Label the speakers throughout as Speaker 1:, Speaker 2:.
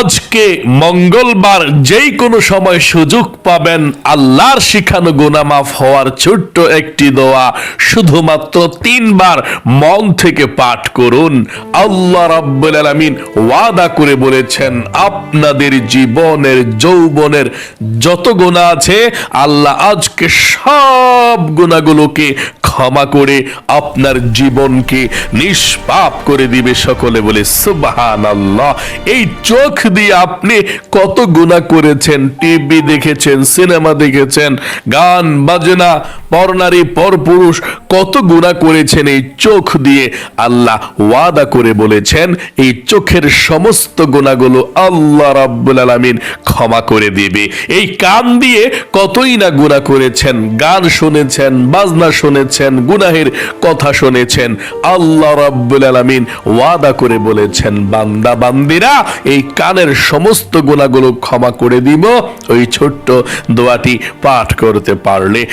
Speaker 1: আজকে মঙ্গলবার যেই কোনো সময় সুযোগ পাবেন আল্লাহর শিখানো গুনাহ মাফ হওয়ার ছোট্ট একটি দোয়া শুধুমাত্র তিনবার মন থেকে পাঠ করুন। আল্লাহ রাব্বুল আলামিন ওয়াদা করে বলেছেন, আপনাদের জীবনের, যৌবনের যত গুনাহ আছে, আল্লাহ আজকে সব গুণাগুলোকে ক্ষমা করে আপনার জীবনকে নিষ্পাপ করে দিবে সকলে বলে সুবাহান আল্লাহ এই চোখ দিয়ে আপনি কত গুণা করেছেন, টিভি দেখেছেন, সিনেমা দেখেছেন, গান, বাজনা, পরনারী, পরপুরুষ, কত গুণা করেছেন এই চোখ দিয়ে আল্লাহ ওয়াদা করে বলেছেন, এই চোখের সমস্ত গুণাগুলো আল্লাহ রাব্বুল আলামিন ক্ষমা করে দিবে। এই কান দিয়ে কতই না গুণা করেছেন, গান শুনেছেন, বাজনা শুনেছেন গুনাহের কথা শুনেছেন। আল্লাহ রাব্বুল আলামিন ওয়াদা করে বলেছেন, বান্দা, বান্দিরা, এই কানের সমস্ত গুণাগুলো ক্ষমা করে দিব। ওই ছোট্ট দোয়াটি পাঠ করতে পারলে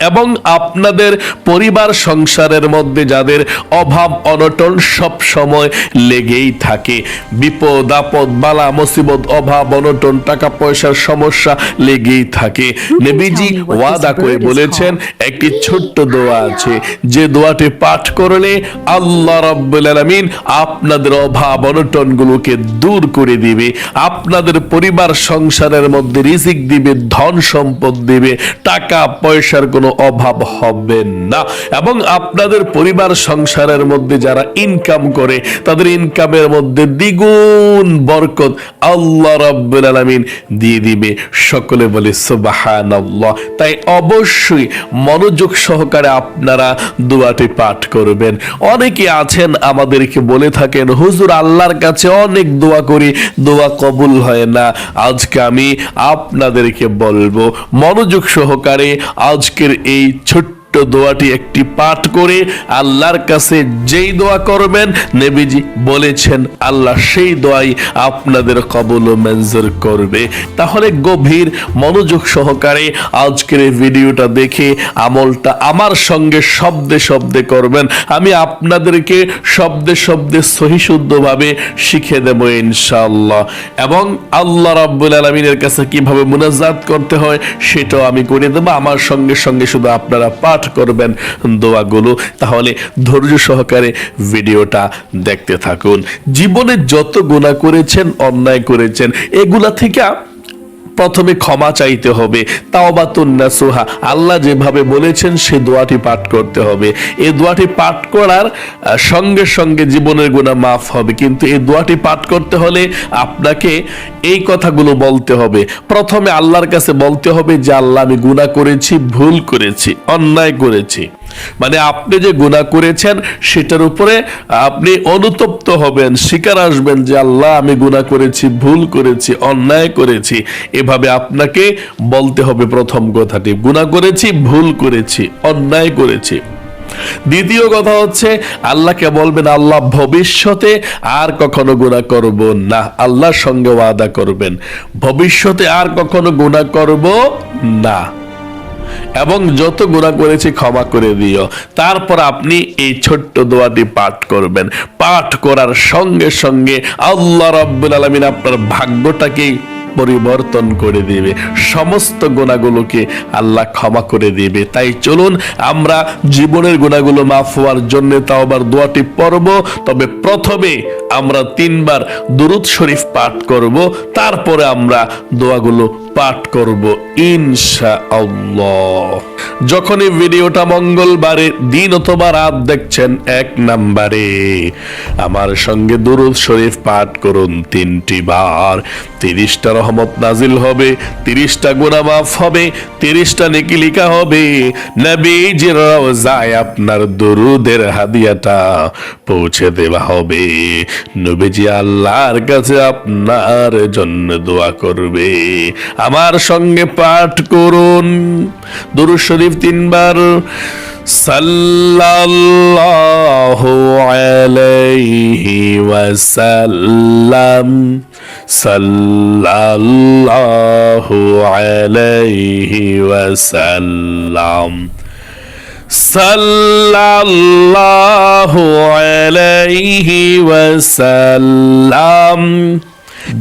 Speaker 1: এবং আপনাদের পরিবার সংসারের মধ্যে যাদের অভাব অনটন সব সময় লেগেই থাকে। বিপদ আপদ বালা মুসিবত অভাব অনটন টাকা পয়সার সমস্যা লেগেই থাকে। নবীজি ওয়াদা করে বলেছেন একটি ছোট্ট দোয়া আছে যে দোয়াটি পাঠ করলে আল্লাহ রাব্বুল আলামিন আপনাদের অভাব অনটনগুলোকে দূর করে দিবে। আপনাদের পরিবার সংসারের মধ্যে রিজিক দিবে ধন সম্পদ দিবে টাকা পয়সার কোনো অভাব হবে না। এবং আপনাদের পরিবার সংসারের মধ্যে যারা ইনকাম করে, তাদের ইনকামের মধ্যে দ্বিগুণ বরকত আল্লাহ রাব্বুল আলামিন দিয়ে দিবে। সকলে বলে, সুবহানাল্লাহ। তাই অবশ্যই মনোযোগ সহকারে আপনারা দোয়াটি পাঠ করবেন। অনেকে আছেন আমাদেরকে বলে থাকেন, হুজুর, আল্লাহর কাছে অনেক দোয়া করি, দোয়া কবুল হয় না। আজকে আমি আপনাদেরকে বলব, মনোযোগ সহকারে আজকের এই ছোট্ট দোয়াটি একটি পাঠ করে আল্লাহর কাছে যেই দোয়া করবেন, নেবিজি বলেছেন, আল্লাহ সেই দোয়াই আপনাদের কবল ও মঞ্জুর করবে। তাহলে গভীর মনোযোগ সহকারে আজকের এই ভিডিওটা দেখে আমলটা আমার সঙ্গে শব্দে শব্দে করবেন। আমি আপনাদেরকে শব্দে শব্দে সহিশুদ্ধভাবে শিখে দেব ইনশাআল্লাহ। এবং আল্লাহ রাব্বুল আলমিনের কাছে কীভাবে মুনাজাত করতে হয়, সেটাও আমি করে দেবো। আমার সঙ্গে সঙ্গে শুধু আপনারা পাঠ করবেন দোয়াগুলো, তাহলে ধৈর্য সহকারে ভিডিওটা দেখতে থাকুন। জীবনে যত গুণা করেছেন, অন্যায় করেছেন, এগুলা থেকে প্রথমে ক্ষমা চাইতে হবে তাওবাতুন্না আল্লাহ যেভাবে বলেছেন সে দোয়াটি পাঠ করতে হবে। এই দোয়াটি পাঠ করার সঙ্গে সঙ্গে জীবনের গুণা মাফ হবে। কিন্তু এই দোয়াটি পাঠ করতে হলে আপনাকে এই কথাগুলো বলতে হবে। প্রথমে আল্লাহর কাছে বলতে হবে যে, আল্লাহ আমি গুণা করেছি, ভুল করেছি, অন্যায় করেছি। মানে আপনি যে গুণা করেছেন, সেটার উপরে আপনি অনুতপ্ত হবেন স্বীকার আসবেন যে, আল্লাহ, আমি গুণা করেছি, ভুল করেছি, অন্যায় করেছি। এভাবে আপনাকে বলতে হবে প্রথম কথাটি। গুণা করেছি, ভুল করেছি, অন্যায় করেছি। দ্বিতীয় কথা হচ্ছে, আল্লাহকে বলবেন, আল্লাহ, ভবিষ্যতে আর কখনো গুণা করব না। আল্লাহর সঙ্গে ওয়াদা করবেন, ভবিষ্যতে আর কখনো গুণা করব না। এবং যত গুণা করেছি ক্ষমা করে দিও। তারপর আপনি এই ছোট্ট দোয়াটি পাঠ করবেন। পাঠ করার সঙ্গে সঙ্গে আল্লাহ রাব্বুল আলামিন আপনার ভাগ্যটাকেই পরিবর্তন করে দিবে। সমস্ত গুণাগুলোকে আল্লাহ ক্ষমা করে দিবে। তাই চলুন, আমরা জীবনের গুণাগুলো মাফ হওয়ার জন্য তাও আবার দোয়াটি পড়ব। তবে প্রথমে আমরা তিনবার দুরুদ শরীফ পাঠ করব। তারপরে আমরা দোয়াগুলো পাঠ করব ইনশা আল্লাহ যখন এই ভিডিওটা মঙ্গলবারে, দিন অথবা রাত দেখছেন এক নাম্বারে, আমার সঙ্গে দুরুদ শরীফ পাঠ করুন তিনটি বার। তিরিশটা রহমত নাজিল হবে, তিরিশটা গুণা মাফ হবে, তিরিশটা নেকি লিখা হবে। নবীজির রওজায় আপনার দরুদের হাদিয়াটা পৌঁছে দেওয়া হবে। নবীজি আল্লাহর কাছে আপনার জন্য দোয়া করবে। আমার সঙ্গে পাঠ করুন। দুরুদ শরীফ তিনবার। সাল্লাল্লাহু আলাইহি ওয়াসাল্লাম। সাল্লাল্লাহু আলাইহি ওয়াসাল্লাম। সাল্লাল্লাহু আলাইহি ওয়াসাল্লাম।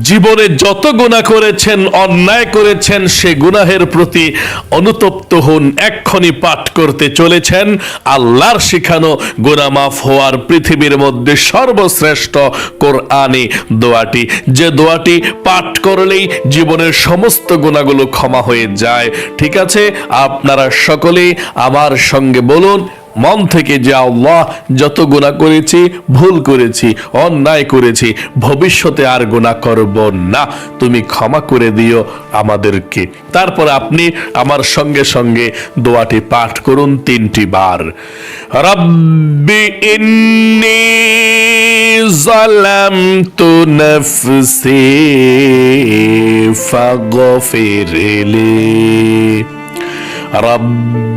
Speaker 1: জীবনে যত গুণা করেছেন, অন্যায় করেছেন, সে গুনাহের প্রতি অনুতপ্ত হন এক্ষণি পাঠ করতে চলেছেন। আল্লাহর শিখানো গুনাহ মাফ হওয়ার পৃথিবীর মধ্যে সর্বশ্রেষ্ঠ কোরআনি দোয়াটি। যে দোয়াটি পাঠ করলেই জীবনের সমস্ত গুণাগুলো ক্ষমা হয়ে যায়। ঠিক আছে? আপনারা সকলেই আমার সঙ্গে বলুন মন থেকে যে আল্লাহ যত গুণা করেছি, ভুল করেছি, অন্যায় করেছি, ভবিষ্যতে আর গুণা করব না। তুমি ক্ষমা করে দিও আমাদেরকে। তারপর আপনি আমার সঙ্গে সঙ্গে দোয়াটি পাঠ করুন তিনটি বার। রব্বি ইন্নি জালামতু নফসি ফাগফিরলি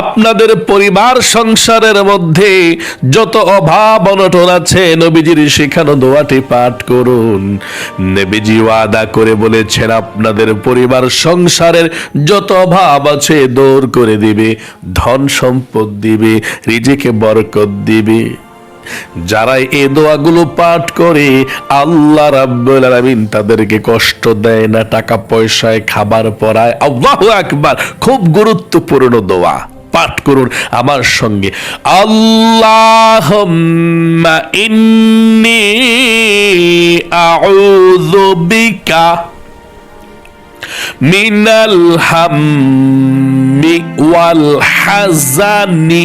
Speaker 1: আপনাদের পরিবার সংসারের মধ্যে যত অভাব অনটন আছে, নবীজির শেখানো দোয়াটি পাঠ করুন। নবীজি ওয়াদা করে বলেছেন, আপনাদের পরিবার সংসারের যত অভাব আছে দৌড় করে দিবে, ধন সম্পদ দিবে, রিজিকে বরকত দিবে। যারা এই দোয়াগুলো পাঠ করে, আল্লাহ রাব্বুল আলামিন তাদেরকে কষ্ট দেয় না, টাকা পয়সায়, খাবার পরায়। আল্লাহু আকবার, খুব গুরুত্বপূর্ণ দোয়া পাঠ করুন আমার সঙ্গে। আল্লাহুম্মা ইন্নি আউযু বিকা মিনাল হাম্মি ওয়াল হাজানি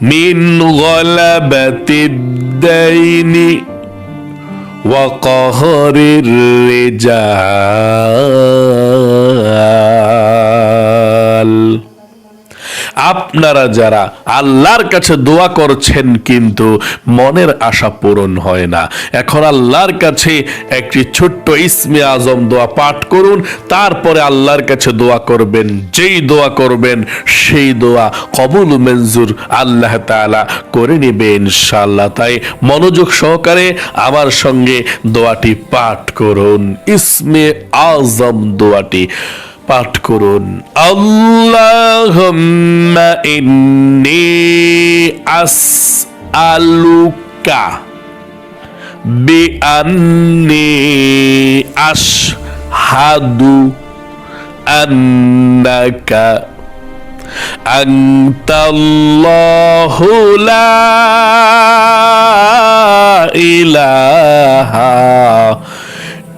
Speaker 1: من غلبة الدين وقهر الرجال. আপনারা যারা আল্লাহর কাছে দোয়া করছেন কিন্তু মনের আশা পূরণ হয় না, এখন আল্লাহর কাছে একটি ছোট্ট ইসমে আজম দোয়া পাঠ করুন, তারপরে আল্লাহর কাছে দোয়া করবেন, যেই দোয়া করবেন, সেই দোয়া কবুল মঞ্জুর আল্লাহ তাআলা করে নেবে ইনশাআল্লাহ। তাই মনোযোগ সহকারে আমার সঙ্গে দোয়াটি পাঠ করুন, ইসমে আজম দোয়াটি। পাঠ করুন আল্লাহুম্মা ইন্নি আসআলুকা বিআন্নি আশহাদু আন্নাকা أنت الله لا إله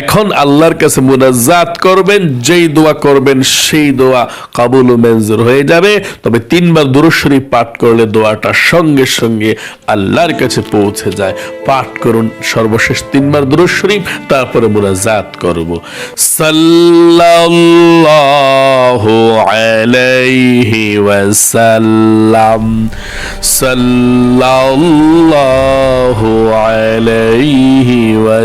Speaker 1: এখন আল্লাহর কাছে মুনাজাত করবেন, যেই দোয়া করবেন, সেই দোয়া কাবুল মঞ্জুর হয়ে যাবে। তবে তিনবার দুরুশ্বরী পাঠ করলে দোয়াটা সঙ্গে সঙ্গে আল্লাহর কাছে পৌঁছে যায়। পাঠ করুন সর্বশেষ তিনবার দুরুশ্বরী তারপরে মুনাজাত করব। সাল্লাল্লাহু আলাইহি ওয়াসাল্লাম। সাল্লাল্লাহু আলাইহি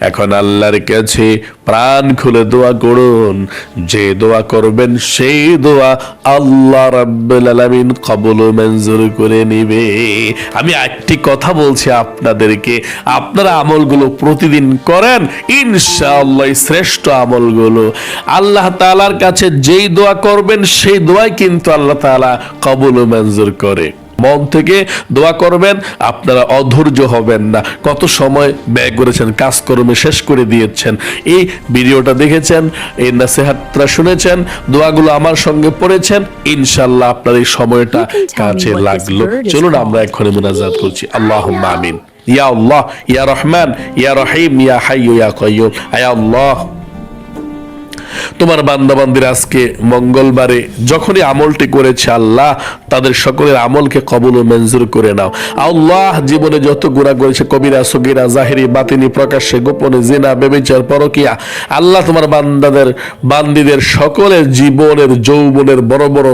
Speaker 1: এখন আল্লাহর কাছে প্রাণ খুলে দোয়া করুন। যে দোয়া করবেন সেই দোয়া আল্লাহ রাব্বুল আলামিন কবুল মঞ্জুর করে নিবে। আমি একটি কথা বলছি আপনাদেরকে। আপনারা আমলগুলো প্রতিদিন করেন, ইনশাআল্লাহ শ্রেষ্ঠ আমলগুলো। আল্লাহ তাআলার কাছে যেই দোয়া করবেন, সেই দোয়াই কিন্তু আল্লাহ তাআলা কবুল মঞ্জুর করে। মন থেকে দোয়া করবেন আপনারা অধৈর্য হবেন না। কত সময় ব্যয় করেছেন কাজকর্মে শেষ করে দিয়েছেন। এই ভিডিওটা দেখেছেন এই নাসিহাতটা শুনেছেন দোয়াগুলো আমার সঙ্গে পড়েছেন ইনশাল্লাহ আপনার এই সময়টা কাজে লাগল। চলুন আমরা এক্ষুনি মুনাজাত করছি। আল্লাহ আমিন। ইয়া আল্লাহ ইয়া রহমান ইয়া রহিম ইয়া হাইয়ু ইয়া কাইয়ুম আয়া আল্লাহ। তোমার বান্দাবান্দির আজকে মঙ্গলবারে যখনই আমলটি করেছে আল্লাহ, তাদের সকলের আমলকে কবল ও মঞ্জুর করে নাও। আল্লাহ জীবনে যত গুণা করেছে, কবিরা, সগিরা, জাহেরি, বাতিনি, প্রকাশ্যে, গোপনে, জেনা বেবিচার পরকিয়া, আল্লাহ তোমার বান্দাদের, বান্দিদের সকলের জীবনের, যৌবনের বড় বড়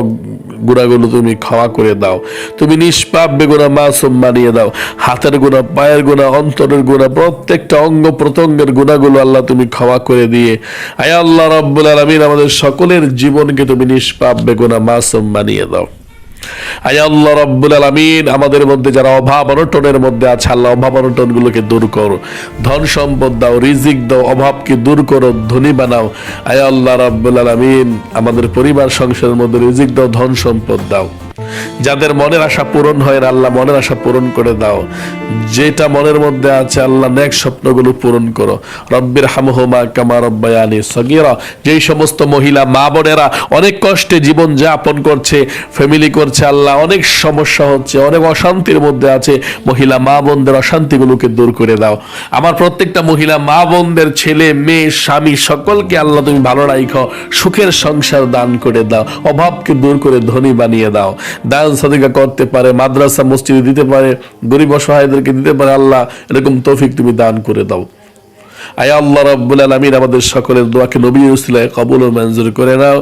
Speaker 1: গুণাগুলো তুমি ক্ষমা করে দাও। তুমি নিষ্পাপ বেগুনা মাসুম মানিয়ে দাও। হাতের গুণা, পায়ের গুণা, অন্তরের গুণা, প্রত্যেকটা অঙ্গ প্রত্যঙ্গের গুণাগুলো আল্লাহ তুমি ক্ষমা করে দিয়ে। আয় আল্লাহ রব্বুল আলমিন, আমাদের সকলের জীবনকে তুমি নিষ্পাপ বেগুনা মাসুম বানিয়ে দাও। আয় আল্লাহ রব্বুল আলমিন আমাদের মধ্যে যারা অভাব অনটনের মধ্যে আছে, আল্লাহ অভাব অনটন গুলোকে দূর করো। ধন সম্পদ দাও, রিজিক দাও, অভাবকে দূর করো, ধনী বানাও। আয় আল্লাহ রব্বুল আলমিন, আমাদের পরিবার, সংসারের মধ্যে রিজিক দাও, ধন সম্পদ দাও। যাদের মনের আশা পূরণ হয় আল্লাহ মনের আশা পূরণ করে দাও। যেটা মনের মধ্যে আছে, আল্লাহ নেক স্বপ্নগুলো পূরণ করো। রব্বির হামহুমা কামা রব্বায়ানি সগীরা। যেই সমস্ত মহিলা, মা বোনেরা অনেক কষ্টে জীবন যাপন করছে ফ্যামিলি করছে, আল্লাহ অনেক সমস্যা হচ্ছে, অনেক অশান্তির মধ্যে আছে, মহিলা, মা বোনদের অশান্তিগুলোকে দূর করে দাও। আমার প্রত্যেকটা মহিলা, মা বোনদের ছেলে, মেয়ে, স্বামী, সকলকে আল্লাহ তুমি ভালো রাখো সুখের সংসার দান করে দাও, অভাবকে দূর করে ধনী বানিয়ে দাও। দান সাদিকা করতে পারে, মাদ্রাসা, মসজিদে দিতে পারে, গরিব অসহায়দেরকে দিতে পারে, আল্লাহ এরকম তৌফিক তুমি দান করে দাও। আয় আল্লাহ রব্বুল আলমিন আমাদের সকলের দোয়াকে নবী ইসলায় কবুল ও মঞ্জুর করে নাও।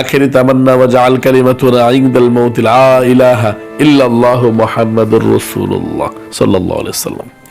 Speaker 1: আখেরি তামান্না জাল জাআল কালিমাতুনা ইনদাল মৌতিল আ ইলাহা ইল্লাল্লাহু মুহাম্মাদুর রাসূলুল্লাহ সাল্লাল্লাহু আলাইহি সাল্লাম